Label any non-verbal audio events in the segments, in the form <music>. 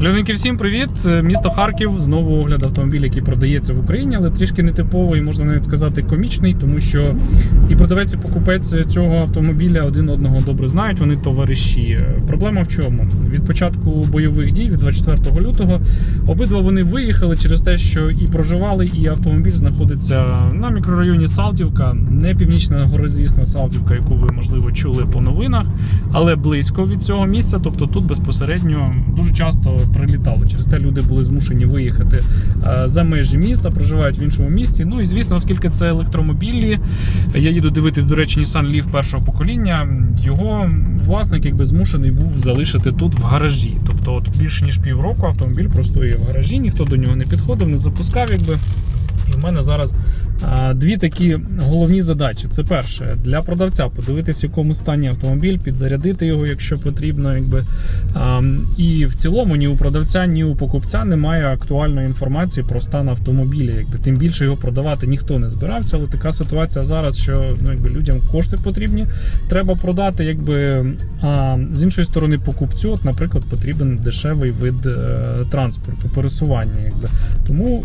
Людинки, всім привіт! Місто Харків. Знову огляд автомобіль, який продається в Україні, але трішки нетиповий, можна навіть сказати, комічний, тому що і продавець, і покупець цього автомобіля один одного добре знають. Вони товариші. Проблема в чому? Від початку бойових дій, від 24 лютого, обидва вони виїхали через те, що і проживали, і автомобіль знаходиться на мікрорайоні Салтівка, не північна горизвісна Салтівка, яку ви можливо чули по новинах, але близько від цього місця. Тобто тут безпосередньо дуже часто прилітали. Через те люди були змушені виїхати е, за межі міста, проживають в іншому місті. Ну і звісно, оскільки це електромобілі, я їду дивитись, до речі, Nissan Leaf першого покоління. Його власник якби змушений був залишити тут в гаражі. Тобто, от більше ніж півроку автомобіль простоює в гаражі, ніхто до нього не підходив, не запускав, якби. І в мене зараз дві такі головні задачі. Це перше для продавця подивитися, в якому стані автомобіль, підзарядити його, якщо потрібно. Якби. І в цілому ні у продавця, ні у покупця немає актуальної інформації про стан автомобіля. Якби. Тим більше його продавати ніхто не збирався, але така ситуація зараз, що ну, якби, людям кошти потрібні, треба продати. Якби, а з іншої сторони, покупцю, от, наприклад, потрібен дешевий вид е, транспорту, пересування. Якби. Тому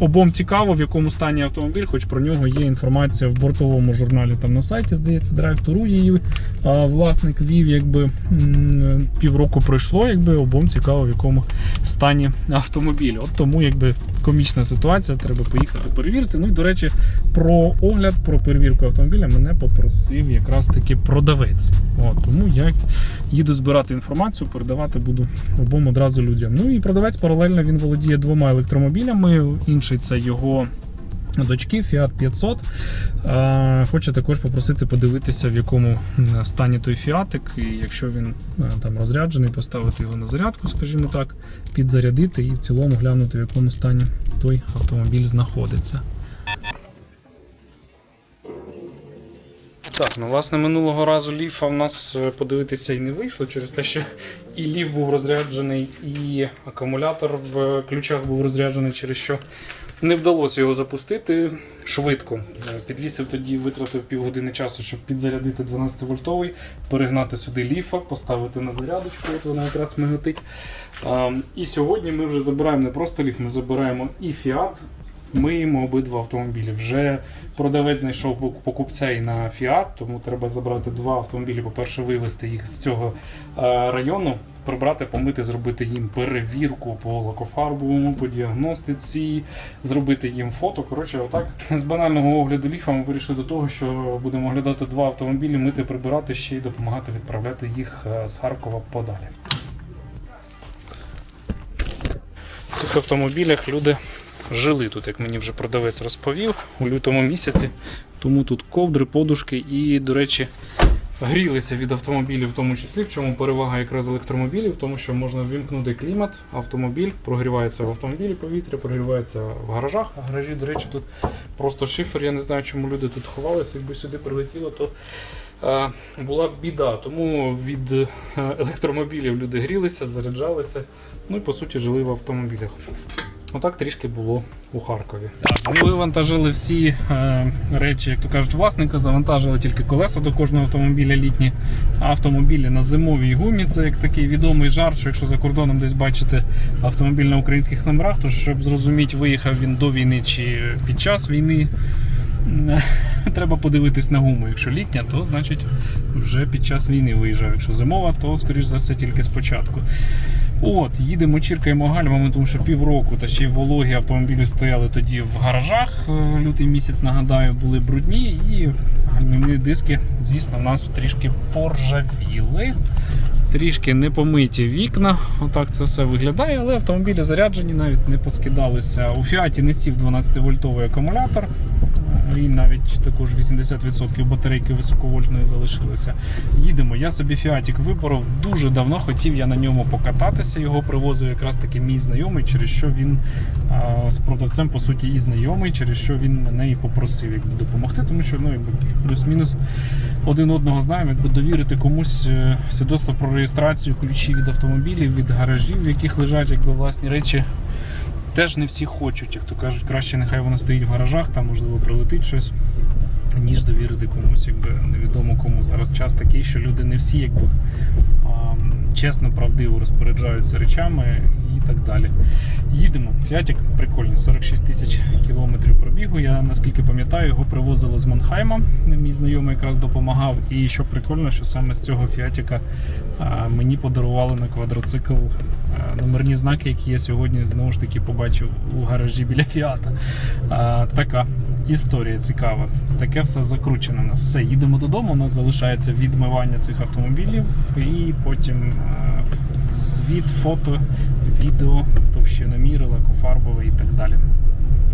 Обом цікаво, в якому стані автомобіль, хоч про нього є інформація в бортовому журналі. Там на сайті, здається, Drive Tour її а, власник вів, якби півроку пройшло, якби обом цікаво, в якому стані автомобіль. От тому якби комічна ситуація, треба поїхати перевірити. Ну і до речі, про огляд, про перевірку автомобіля мене попросив якраз таки продавець. От, тому я їду збирати інформацію, передавати буду обом одразу людям. Ну і продавець паралельно він володіє двома електромобілями. Інший це його. Дочки Fiat 500. Е, Хочу також попросити подивитися, в якому стані той фіатик, і якщо він е, там розряджений, поставити його на зарядку, скажімо так, підзарядити і в цілому глянути, в якому стані той автомобіль знаходиться. Так, ну власне минулого разу ліфа в нас е, подивитися і не вийшло через те, що і ліф був розряджений, і акумулятор в ключах був розряджений, через що не вдалося його запустити швидко. Е, Підвісив тоді, витратив півгодини часу, щоб підзарядити 12-вольтовий, перегнати сюди ліфа, поставити на зарядочку, от вона якраз миготить. І сьогодні ми вже забираємо не просто ліф, ми забираємо і фіат. Миємо обидва автомобілі. Вже продавець знайшов покупця і на Fiat, тому треба забрати два автомобілі. По-перше, вивезти їх з цього е, району, прибрати, помити, зробити їм перевірку по лакофарбовому, по діагностиці, зробити їм фото. Коротше, отак з банального огляду ліфа ми вирішили до того, що будемо оглядати два автомобілі, мити, прибирати ще й допомагати відправляти їх е, з Харкова подалі. В цих автомобілях люди жили тут, як мені вже продавець розповів, у лютому місяці. Тому тут ковдри, подушки і, до речі, грілися від автомобілів, в тому числі, в чому перевага якраз електромобілів, тому що можна ввімкнути клімат, автомобіль, прогрівається в автомобілі повітря, прогрівається в гаражах. А гаражі, до речі, тут просто шифер. Я не знаю, чому люди тут ховалися. Якби сюди прилетіло, то е, була б біда. Тому від е, електромобілів люди грілися, заряджалися, ну і по суті жили в автомобілях. Отак трішки було у Харкові. Так, ми вивантажили всі е, речі, як то кажуть, власника, завантажили тільки колеса до кожного автомобіля літні. Автомобілі на зимовій гумі. Це як такий відомий жарт, що якщо за кордоном десь бачите автомобіль на українських номерах, то щоб зрозуміти, виїхав він до війни чи під час війни. <laughs> Треба подивитись на гуму. Якщо літня, то значить вже під час війни виїжджав. Якщо зимова, то скоріш за все тільки спочатку. От, їдемо, чіркаємо гальмами, тому що півроку та ще й вологі автомобілі стояли тоді в гаражах. Е, Лютий місяць, нагадаю, були брудні і гальмівні диски, звісно, у нас трішки поржавіли. Трішки не помиті вікна. Отак це все виглядає, але автомобілі заряджені, навіть не поскидалися. У Фіаті не сів 12-вольтовий акумулятор. Він навіть також 80% батарейки високовольтної залишилося. Їдемо. Я собі фіатік виборов. Дуже давно хотів я на ньому покататися. Його привозив якраз таки мій знайомий, через що він а, з продавцем по суті і знайомий, через що він мене і попросив якби, допомогти, тому що ну, плюс-мінус один одного знаємо, якби довірити комусь е, свідоцтво про реєстрацію ключі від автомобілів, від гаражів, в яких лежать якби, власні речі. Теж не всі хочуть, як то кажуть, краще нехай воно стоїть в гаражах, там можливо прилетить щось, ніж довірити комусь, якби невідомо кому. Зараз час такий, що люди не всі якби чесно, правдиво розпоряджаються речами, так далі. Їдемо. Фіатік прикольний, 46 тисяч кілометрів пробігу. Я наскільки пам'ятаю, його привозили з Монхайма. Мій знайомий якраз допомагав. І що прикольно, що саме з цього Фіатіка мені подарували на квадроцикл номерні знаки, які я сьогодні знову ж таки побачив у гаражі біля Фіата. Така історія цікава. Таке все закручено у нас. Все, їдемо додому. У нас залишається відмивання цих автомобілів і потім е, звіт, фото, відео, товщиноміри, лакофарбове і так далі.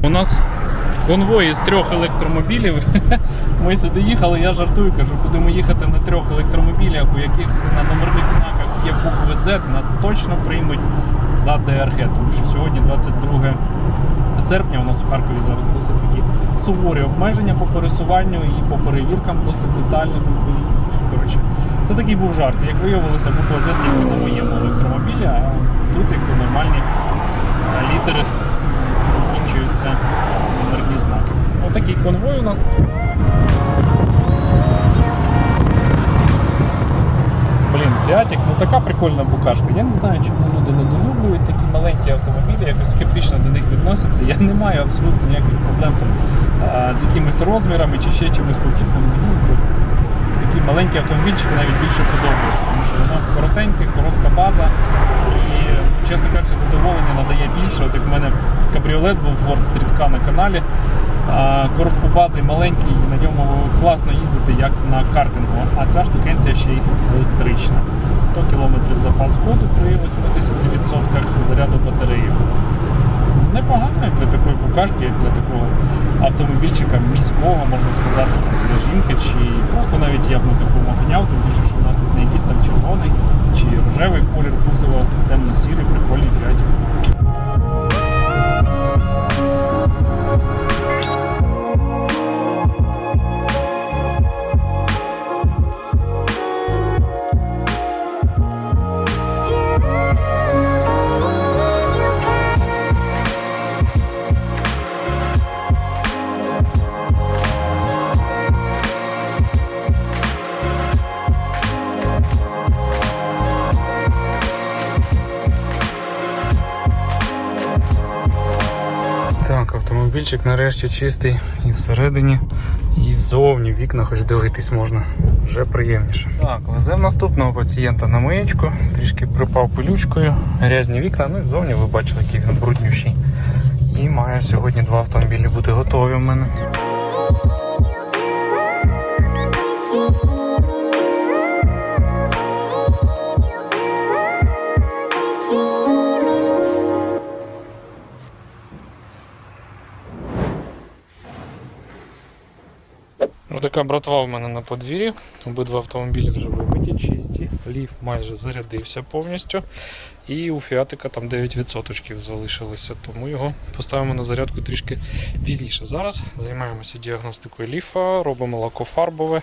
У нас конвой із трьох електромобілів. <laughs> Ми сюди їхали, я жартую, кажу, будемо їхати на трьох електромобілях, у яких на номерних знаках є букви Z, нас точно приймуть за ДРГ, тому що сьогодні 22 серпня у нас в Харкові зараз досить такі суворі обмеження по пересуванню і по перевіркам досить детальними. І, Коротше, це такий був жарт. Як виявилося, буква Z тільки на моєму електромобілі, а тут якби нормальні а, літери закінчуються номерні знаки. Отакий конвой у нас. Блін, Фіатік, ну така прикольна букашка. Я не знаю, чому люди недолюблюють такі маленькі автомобілі, якось скептично до них відносяться. Я не маю абсолютно ніяких проблем там, з якимись розмірами чи ще чимось подібним. Мені ну, такі маленькі автомобільчики навіть більше подобаються, тому що воно коротеньке, коротка база. Чесно кажучи, задоволення надає більше. От як в мене кабріолет був Ford K на каналі. Короткобазий маленький, на ньому класно їздити, як на картингу. А ця штукенція ще й електрична. 100 км запас ходу при 80% заряду батареї. Непогано для такої букашки, для такого автомобільчика міського, можна сказати, для жінки, чи просто навіть я б на такому ганяв, тим більше, що у нас тут не якийсь там червоний чи рожевий колір кузова, темно-сірий, прикольний фіатик. Автомобільчик нарешті чистий і всередині, і ззовні вікна хоч дивитись можна. Вже приємніше. Так, веземо наступного пацієнта на миєчку, трішки припав пилючкою, грязні вікна, ну і ззовні ви бачили, який він бруднющий. І має сьогодні два автомобілі бути готові в мене. Отака братва в мене на подвір'ї. Обидва автомобілі вже вибиті, чисті. Ліф майже зарядився повністю. І у Фіатика там 9% залишилося, тому його поставимо на зарядку трішки пізніше. Зараз займаємося діагностикою ліфа, робимо лакофарбове.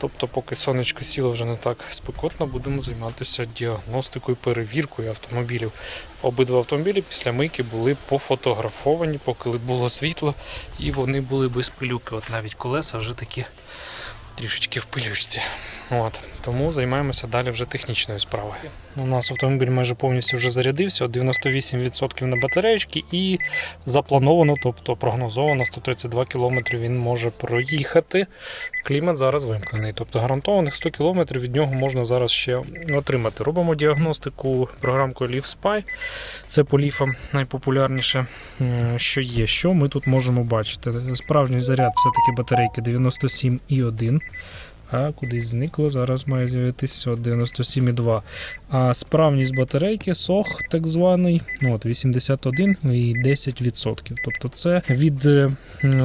Тобто, поки сонечко сіло вже не так спекотно, будемо займатися діагностикою, перевіркою автомобілів. Обидва автомобілі після мийки були пофотографовані, поки було світло, і вони були без пилюки. От навіть колеса вже такі трішечки в пилючці. От. Тому займаємося далі вже технічною справою. У нас автомобіль майже повністю вже зарядився, 98% на батареєчки і заплановано, тобто прогнозовано 132 км він може проїхати. Клімат зараз вимкнений. Тобто гарантованих 100 км від нього можна зараз ще отримати. Робимо діагностику програмкою LeafSpy. Це по ліфам найпопулярніше, що є. Що ми тут можемо бачити? Справжній заряд все-таки батарейки 97,1. А кудись зникло, зараз має з'явитися 97,2. А справність батарейки сох, так званий, ну, от 81 і 10%. Тобто це від е,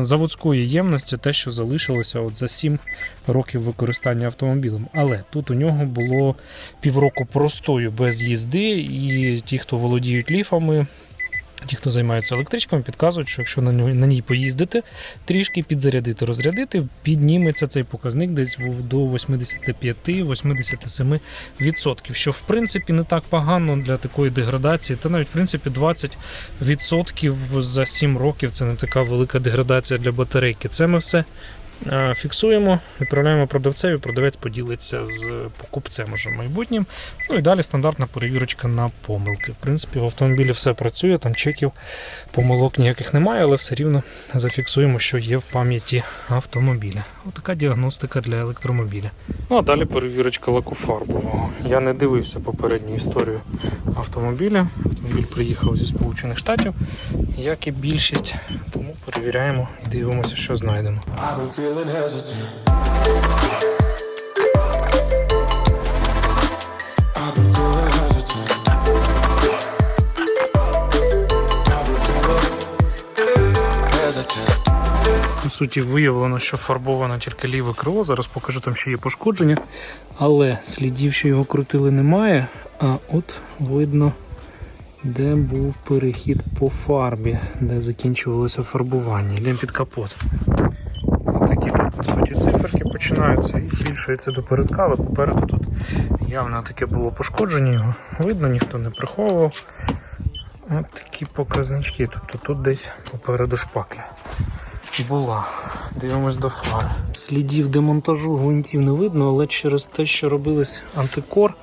заводської ємності те, що залишилося от за 7 років використання автомобілем. Але тут у нього було півроку простою без їзди, і ті, хто володіють ліфами. Ті, хто займаються електричками, підказують, що якщо на ній, поїздити, трішки підзарядити, розрядити, підніметься цей показник десь до 85-87%, що в принципі не так погано для такої деградації. Та навіть в принципі 20% за 7 років це не така велика деградація для батарейки. Це ми все Фіксуємо, відправляємо продавцеві, продавець поділиться з покупцем уже майбутнім. Ну і далі стандартна перевірочка на помилки. В принципі, в автомобілі все працює, там чеків, помилок ніяких немає, але все рівно зафіксуємо, що є в пам'яті автомобіля. Отака діагностика для електромобіля. Ну а далі перевірочка лакофарбового. Я не дивився попередню історію автомобіля. Автомобіль приїхав зі Сполучених Штатів, як і більшість, тому перевіряємо і дивимося, що знайдемо. Feeling hesitant. По суті, виявлено, що фарбовано тільки ліве крило. Зараз покажу, там ще є пошкодження. Але слідів, що його крутили, немає. А от видно, де був перехід по фарбі, де закінчувалося фарбування. Йдемо під капот. Суті, циферки починаються і збільшується до передка, але попереду тут явно таке було пошкодження його. Видно, ніхто не приховував. От такі показнички. Тобто тут десь попереду шпакля була. Дивимось до фари. Слідів демонтажу гвинтів не видно, але через те, що робились антикор,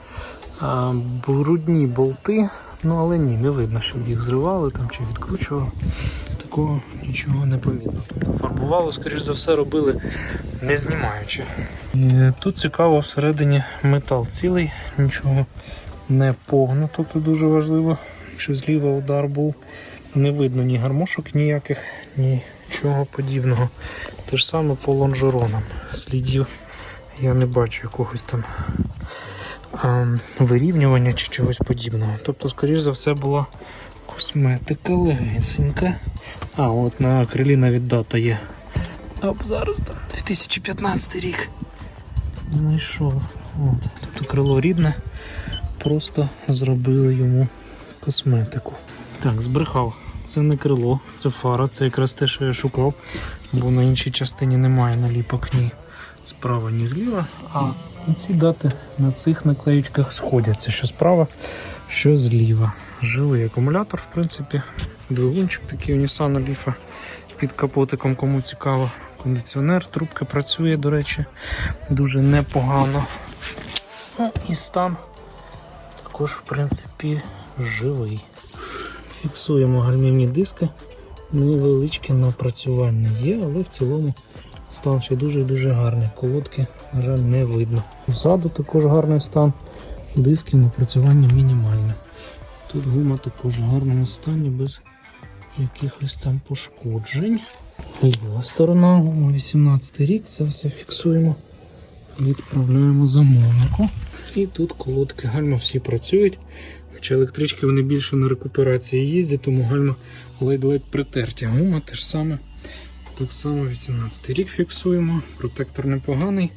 брудні болти, ну але ні, не видно, щоб їх зривали там чи відкручували. Такого нічого не помітно. Тобто фарбувало, скоріш за все, робили не знімаючи. І тут цікаво всередині метал цілий, нічого не погнуто, це дуже важливо. Якщо зліва удар був, не видно ні гармошок ніяких, нічого подібного. Те ж саме по лонжеронам. Слідів я не бачу якогось там вирівнювання чи чогось подібного. Тобто, скоріш за все, була косметика легесенька. А, от на крилі навіть дата є. А зараз там 2015 рік. Знайшов. От. Тобто крило рідне. Просто зробили йому косметику. Так, збрехав. Це не крило, це фара, це якраз те, що я шукав, бо на іншій частині немає наліпок ні справа, ні зліва. А ці дати на цих наклеючках сходяться, що справа, що зліва. Живий акумулятор, в принципі, двигунчик такий у Nissan Leaf під капотиком, кому цікаво. Кондиціонер, трубка працює, до речі, дуже непогано. Ну, і стан також, в принципі, живий. Фіксуємо гальмівні диски. Невеличке напрацювання є, але в цілому стан ще дуже дуже гарний. Колодки, на жаль, не видно. Ззаду також гарний стан. Диски напрацювання мінімальне. Тут гума також в гарному стані, без якихось там пошкоджень. Ліва сторона, 18 рік, це все фіксуємо. Відправляємо замовнику. І тут колодки гальма всі працюють. Хоча електрички вони більше на рекуперації їздять, тому гальма ледь-ледь притерті. Гума теж саме. Так само 18 рік фіксуємо. Протектор непоганий.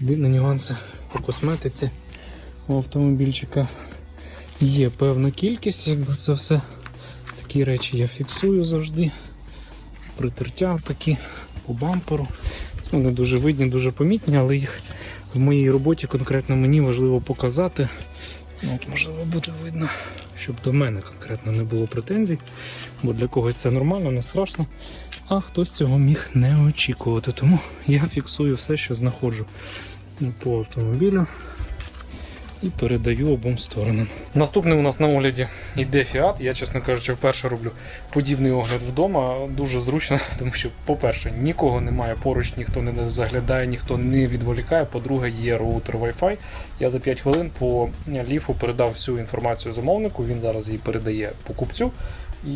Єдині нюанси по косметиці у автомобільчика є певна кількість, якби це все такі речі я фіксую завжди. Притертя такі по бамперу. Це вони дуже видні, дуже помітні, але їх в моїй роботі конкретно мені важливо показати. Ну, от, можливо, буде видно, щоб до мене конкретно не було претензій, бо для когось це нормально, не страшно. А хтось цього міг не очікувати. Тому я фіксую все, що знаходжу по автомобілю і передаю обом сторонам. Наступний у нас на огляді йде Fiat. Я, чесно кажучи, вперше роблю подібний огляд вдома. Дуже зручно, <laughs> тому що, по-перше, нікого немає поруч, ніхто не заглядає, ніхто не відволікає. По-друге, є роутер Wi-Fi. Я за 5 хвилин по ліфу передав всю інформацію замовнику. Він зараз її передає покупцю. І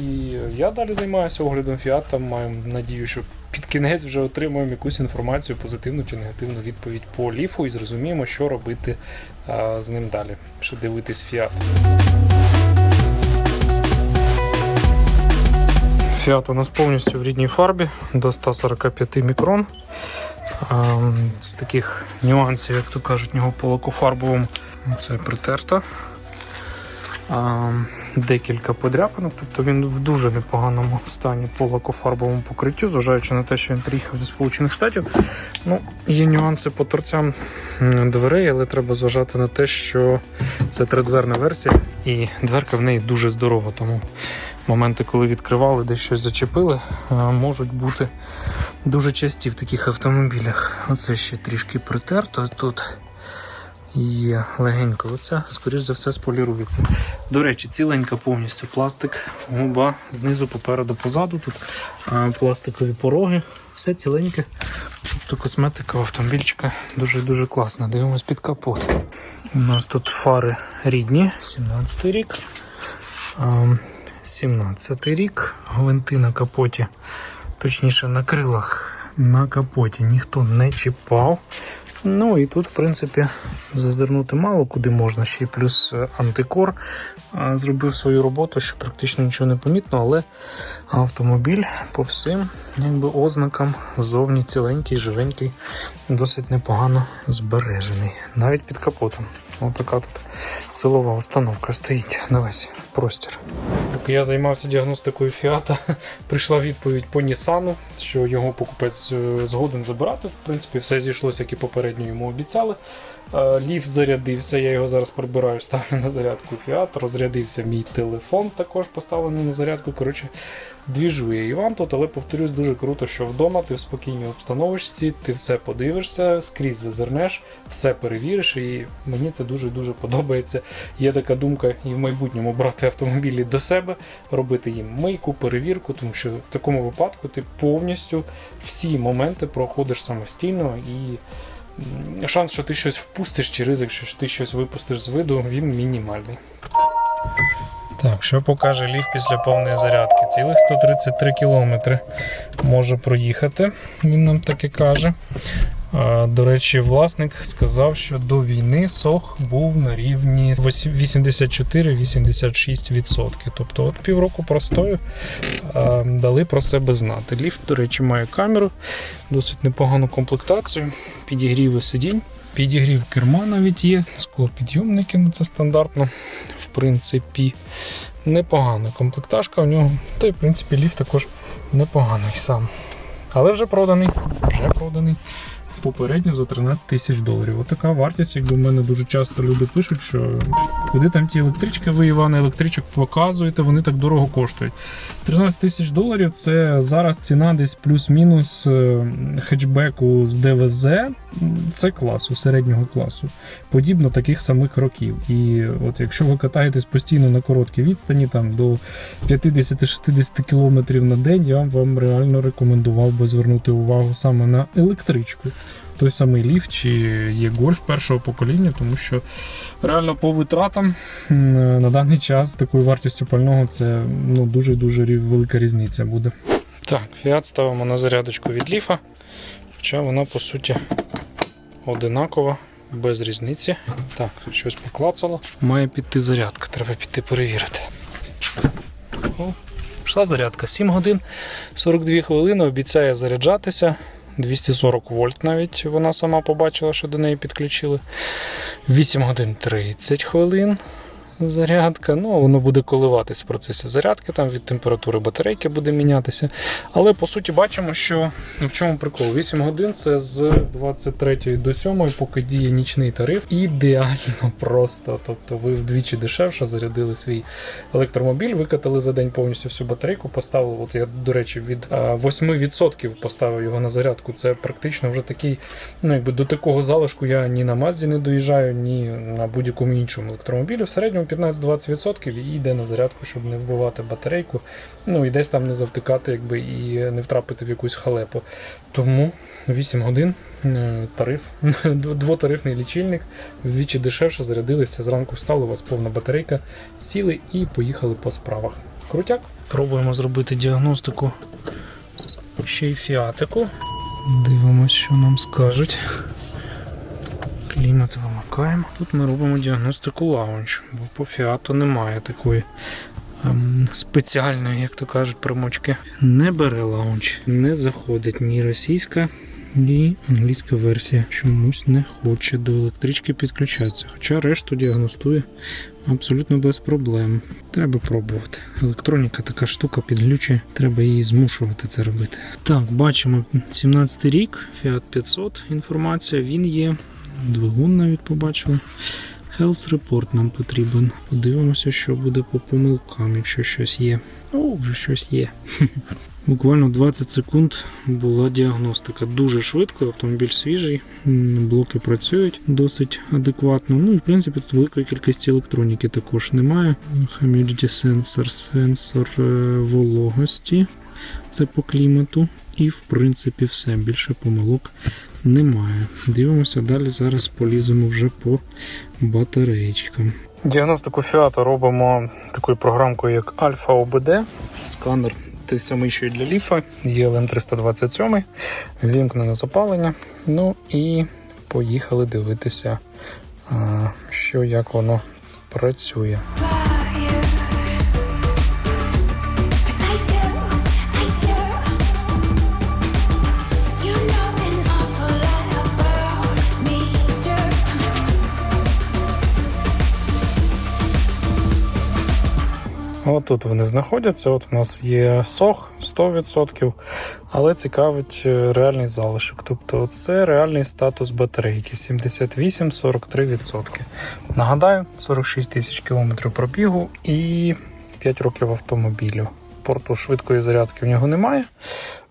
я далі займаюся оглядом. Там маю надію, що під кінець вже отримаємо якусь інформацію, позитивну чи негативну відповідь по ліфу і зрозуміємо, що робити з ним далі. Ще дивитись Fiat. Fiat у нас повністю в рідній фарбі до 145 мікрон. З таких нюансів, як то кажуть, нього по лакофарбовому це притерто. Декілька подряпинок, тобто він в дуже непоганому стані по лакофарбовому покриттю, зважаючи на те, що він приїхав зі Сполучених Штатів. Ну, Є нюанси по торцям дверей, але треба зважати на те, що це тридверна версія, і дверка в неї дуже здорова. Тому моменти, коли відкривали, десь щось зачепили, е, можуть бути дуже часті в таких автомобілях. Оце ще трішки притерто. Тут є легенько. Оце, скоріш за все, сполірується. До речі, ціленька повністю пластик, губа знизу, попереду, позаду. Тут пластикові пороги. Все ціленьке. Тобто косметика автомобільчика дуже-дуже класна. Дивимось під капот. У нас тут фари рідні, 17 рік. А, 17 рік. Гвинти на капоті, точніше на крилах на капоті ніхто не чіпав. Ну і тут, в принципі, зазирнути мало куди можна. Ще й плюс е, антикор зробив свою роботу, що практично нічого не помітно, але автомобіль по всім якби, ознакам зовні ціленький, живенький, досить непогано збережений. Навіть під капотом. Отака така тут силова установка стоїть на весь простір. Поки я займався діагностикою Фіата, <laughs> прийшла відповідь по Нісану, що його покупець е, згоден забирати. В принципі, все зійшлося, як і попередньо йому обіцяли. Е, Ліфт зарядився, я його зараз прибираю, <laughs> ставлю на зарядку Фіат. Розрядився мій телефон, також поставлений на зарядку. Коротше, двіжує і вам тут, але повторюсь, дуже круто, що вдома ти в спокійній обстановочці, ти все подивишся, скрізь зазирнеш, все перевіриш, і мені це дуже-дуже подобається. Є така думка і в майбутньому брати автомобілі до себе, робити їм мийку, перевірку, тому що в такому випадку ти повністю всі моменти проходиш самостійно і. Шанс, що ти щось впустиш, чи ризик, що ти щось випустиш з виду, він мінімальний. Так, що покаже ліфт після повної зарядки? Цілих 133 кілометри може проїхати, він нам таки каже. А, До речі, власник сказав, що до війни сох був на рівні 84-86%. Тобто от півроку простою дали про себе знати. Ліфт, до речі, має камеру, досить непогану комплектацію, підігріви сидінь. Підігрів керма навіть є, склопідйомники, ну це стандартно, в принципі, непогана комплектажка у нього. Та й в принципі ліфт також непоганий сам. Але вже проданий. Вже проданий. Попередньо за 13 тисяч доларів. Отака вартість, якби в мене дуже часто люди пишуть, що куди там ті електрички, ви Івана, електричок показуєте, вони так дорого коштують. 13 тисяч доларів це зараз ціна десь плюс-мінус е, хетчбеку з ДВЗ. Це класу, середнього класу. Подібно таких самих років. І от якщо ви катаєтесь постійно на короткій відстані, там до 50-60 км на день, я вам реально рекомендував би звернути увагу саме на електричку. Той самий ліфт чи є гольф першого покоління, тому що реально по витратам на даний час такою вартістю пального це ну, дуже-дуже велика різниця буде. Так, фіат ставимо на зарядочку від ліфа, хоча вона по суті одинакова, без різниці. Так, щось поклацало. Має піти зарядка, треба піти перевірити. О, пішла зарядка. 7 годин 42 хвилини, обіцяє заряджатися. 240 вольт навіть вона сама побачила, що до неї підключили. 8 годин 30 хвилин зарядка. Ну, воно буде коливатись в процесі зарядки, там від температури батарейки буде мінятися. Але по суті бачимо, що в чому прикол. 8 годин це з 23 до 7, поки діє нічний тариф. Ідеально <laughs> просто. Тобто ви вдвічі дешевше зарядили свій електромобіль, викатали за день повністю всю батарейку, поставили. От я, до речі, від 8% поставив його на зарядку. Це практично вже такий, ну якби до такого залишку я ні на Мазді не доїжджаю, ні на будь-якому іншому електромобілі. В середньому 15-20% і йде на зарядку, щоб не вбивати батарейку. Ну і десь там не завтикати, якби і не втрапити в якусь халепу. Тому 8 годин е, тариф, <laughs> двотарифний лічильник, вдвічі дешевше зарядилися. Зранку встали, у вас повна батарейка, сіли і поїхали по справах. Крутяк. Пробуємо зробити діагностику ще й фіатику. Дивимось, що нам скажуть. Клімат вимикаємо. Тут ми робимо діагностику лаунж, бо по фіату немає такої ем, спеціальної, як то кажуть, примочки. Не бере лаунж, не заходить ні російська, ні англійська версія. Чомусь не хоче до електрички підключатися. Хоча решту діагностує абсолютно без проблем. Треба пробувати. Електроніка така штука підглючує, треба її змушувати це робити. Так, бачимо 17 рік, Fiat 500. Інформація він є. Двигун навіть побачили. Health Report нам потрібен. Подивимося, що буде по помилкам, якщо щось є. О, вже щось є. <laughs> Буквально 20 секунд була діагностика. Дуже швидко, автомобіль свіжий, блоки працюють досить адекватно. Ну і в принципі тут великої кількості електроніки також немає. Humidity сенсор е, вологості. Це по клімату. І в принципі все. Більше помилок немає. Дивимося далі. Зараз поліземо вже по батареєчкам. Діагностику фіату робимо такою програмкою, як Alpha OBD. Сканер той самий, що і для ліфа, є LM327, вімкнене запалення. Ну і поїхали дивитися, що як воно працює. От тут вони знаходяться. От у нас є сох 100%, але цікавить е, реальний залишок. Тобто це реальний статус батарейки 78-43%. Нагадаю, 46 тисяч кілометрів пробігу і 5 років автомобілю. Порту швидкої зарядки в нього немає.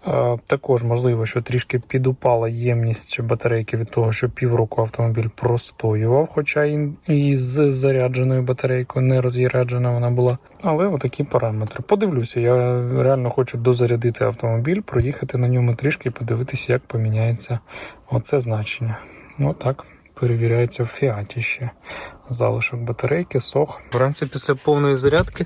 Е, Також можливо, що трішки підупала ємність батарейки від того, що півроку автомобіль простоював, хоча і, з зарядженою батарейкою не роз'яряджена вона була. Але отакі параметри. Подивлюся, я реально хочу дозарядити автомобіль, проїхати на ньому трішки і подивитися, як поміняється оце значення. Отак. Перевіряється в фіаті ще залишок батарейки, сох. Вранці після повної зарядки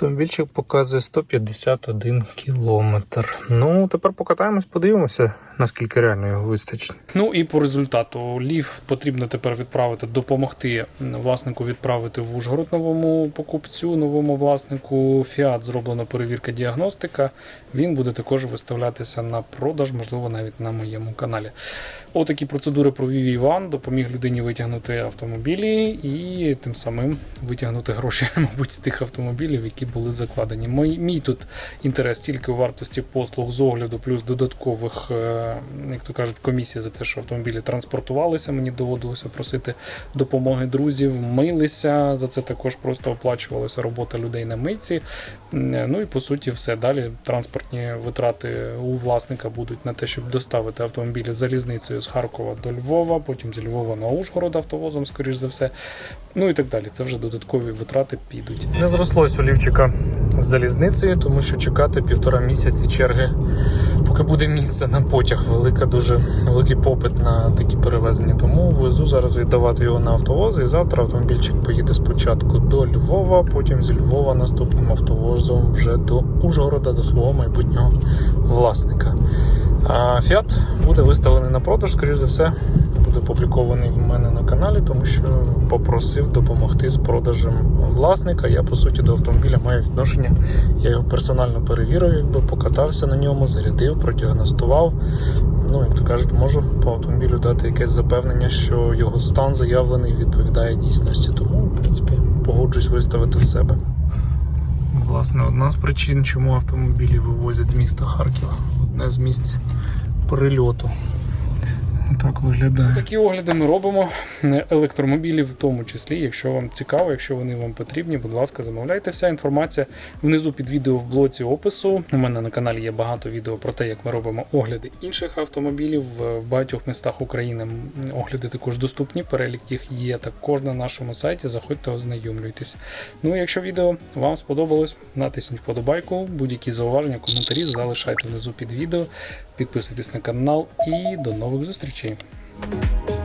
автомобільчик показує 151 кілометр. Ну, тепер покатаємось, подивимося, наскільки реально його вистачить. Ну і по результату лів потрібно тепер відправити, допомогти власнику відправити в Ужгород новому покупцю, новому власнику. Фіат зроблена перевірка діагностика. Він буде також виставлятися на продаж, можливо, навіть на моєму каналі. Отакі процедури провів Іван, допоміг людині витягнути автомобілі і тим самим витягнути гроші, <laughs> мабуть, з тих автомобілів, які були закладені. Мій, мій тут інтерес тільки у вартості послуг з огляду, плюс додаткових, е, як то кажуть, комісій за те, що автомобілі транспортувалися. Мені доводилося просити допомоги друзів, милися. За це також просто оплачувалася робота людей на митці. Ну і по суті, все далі. Транспортні витрати у власника будуть на те, щоб доставити автомобілі залізницею з Харкова до Львова, потім з Львова на Ужгород автовозом, скоріш за все. Ну і так далі. Це вже додаткові витрати підуть. Не зрослось у лівчика з залізницею, тому що чекати півтора місяці черги, поки буде місце на потяг. Велика, дуже великий попит на такі перевезення. Тому везу зараз віддавати його на автовоз. І завтра автомобільчик поїде спочатку до Львова, потім з Львова наступним автовозом вже до Ужгорода, до свого майбутнього власника. Фіат буде виставлений на продаж, скоріш за все, буде опублікований в мене на каналі, тому що попросив допомогти з продажем власника. Я по суті до автомобіля маю відношення. Я його персонально перевірив, якби покатався на ньому, зарядив, продіагностував. Ну, як то кажуть, можу по автомобілю дати якесь запевнення, що його стан заявлений відповідає дійсності. Тому, в принципі, погоджусь виставити в себе. Власне, одна з причин, чому автомобілі вивозять з міста Харкова. Одне з місць прильоту. Так виглядає. Такі огляди ми робимо е, електромобілів, в тому числі. Якщо вам цікаво, якщо вони вам потрібні, будь ласка, замовляйте. Вся інформація внизу під відео в блоці опису. У мене на каналі є багато відео про те, як ми робимо огляди інших автомобілів в багатьох містах України. Огляди також доступні. Перелік їх є також на нашому сайті. Заходьте, ознайомлюйтесь. Ну, якщо відео вам сподобалось, натисніть вподобайку, будь-які зауваження, коментарі залишайте внизу під відео. Підписуйтесь на канал і до нових зустрічей. Okay.